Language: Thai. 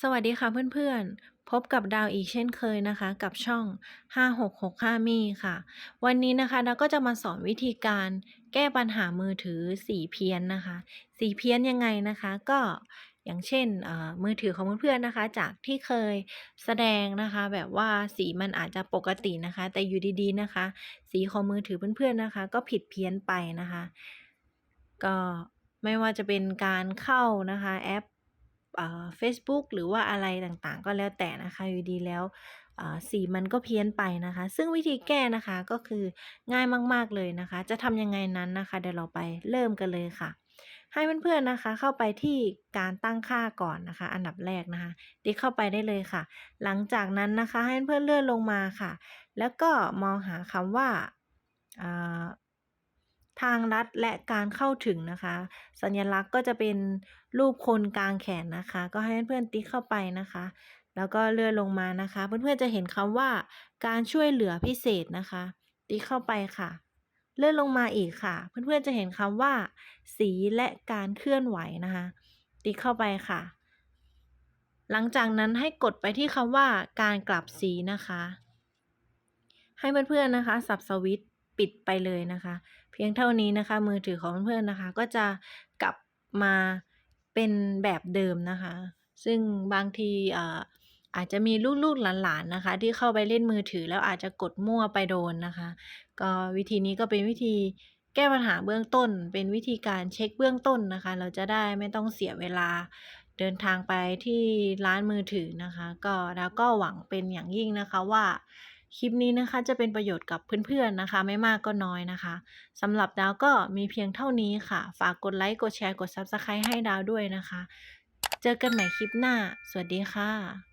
สวัสดีค่ะเพื่อนๆ พบกับดาวอีกเช่นเคยนะคะ กับช่อง 5665 มีค่ะ วันนี้นะคะดาวก็จะมาสอนวิธีการแก้ปัญหามือถือสีเพี้ยนนะคะ สีเพี้ยนยังไงนะคะ ก็อย่างเช่นเอ่อมือถือของเพื่อนๆนะคะ จากที่เคยแสดงนะคะ แบบว่าสีมันอาจจะปกตินะคะ แต่อยู่ดีๆนะคะ สีของมือถือเพื่อนๆนะคะ ก็ผิดเพี้ยนไปนะคะ ก็ไม่ว่าจะเป็นการเข้านะคะแอป เฟซบุ๊กหรือว่าอะไรต่างๆ ก็แล้วแต่นะคะอยู่ดีแล้วสีมันก็เพี้ยนไปนะคะ ซึ่งวิธีแก้นะคะก็คือง่ายมากๆเลยนะคะ จะทำยังไงนั้นนะคะ เดี๋ยวเราไปเริ่มกันเลยค่ะ ให้เพื่อนๆนะคะ เข้าไปที่การตั้งค่าก่อนนะคะ อันดับแรกนะคะติ๊กเข้าไปได้เลยค่ะ หลังจากนั้นนะคะให้เพื่อนเลื่อนลงมาค่ะ แล้วก็มองหาคำว่า ทางลัดและการเข้าถึงนะคะ สัญลักษณ์ก็จะเป็นรูปคนกลางแขนนะคะ ก็ให้เพื่อนๆติ๊กเข้าไปนะคะ แล้วก็เลื่อนลงมานะคะ เพื่อนๆจะเห็นคำว่า การช่วยเหลือพิเศษนะคะ ติ๊กเข้าไปค่ะ เลื่อนลงมาอีกค่ะ เพื่อนๆจะเห็นคำว่า สีและการเคลื่อนไหวนะคะ ติ๊กเข้าไปค่ะ หลังจากนั้นให้กดไปที่คำว่า การกลับสีนะคะ ให้เพื่อนๆนะคะ สับสวิตช์ ปิดไปเลยนะคะ เพียงเท่านี้นะคะ มือถือของเพื่อนๆนะคะ ก็จะกลับมาเป็นแบบเดิมนะคะ ซึ่งบางทีอาอาจจะมีลูกๆหลานๆนะคะ ที่เข้าไปเล่นมือถือแล้วอาจจะกดมั่วไปโดนนะคะ ก็วิธีนี้ก็เป็นวิธีแก้ปัญหาเบื้องต้น เป็นวิธีการเช็คเบื้องต้นนะคะ เราจะได้ไม่ต้องเสียเวลาเดินทางไปที่ร้านมือถือนะคะ ก็ดาวก็หวังเป็นอย่างยิ่งนะคะว่า คลิปนี้นะคะจะเป็นประโยชน์กับเพื่อนๆนะคะ ไม่มากก็น้อยนะคะสำหรับดาวก็มีเพียงเท่านี้ค่ะ ฝากกดไลค์กดแชร์กด Subscribe ให้ดาวด้วยนะคะ เจอกันใหม่คลิปหน้า สวัสดีค่ะ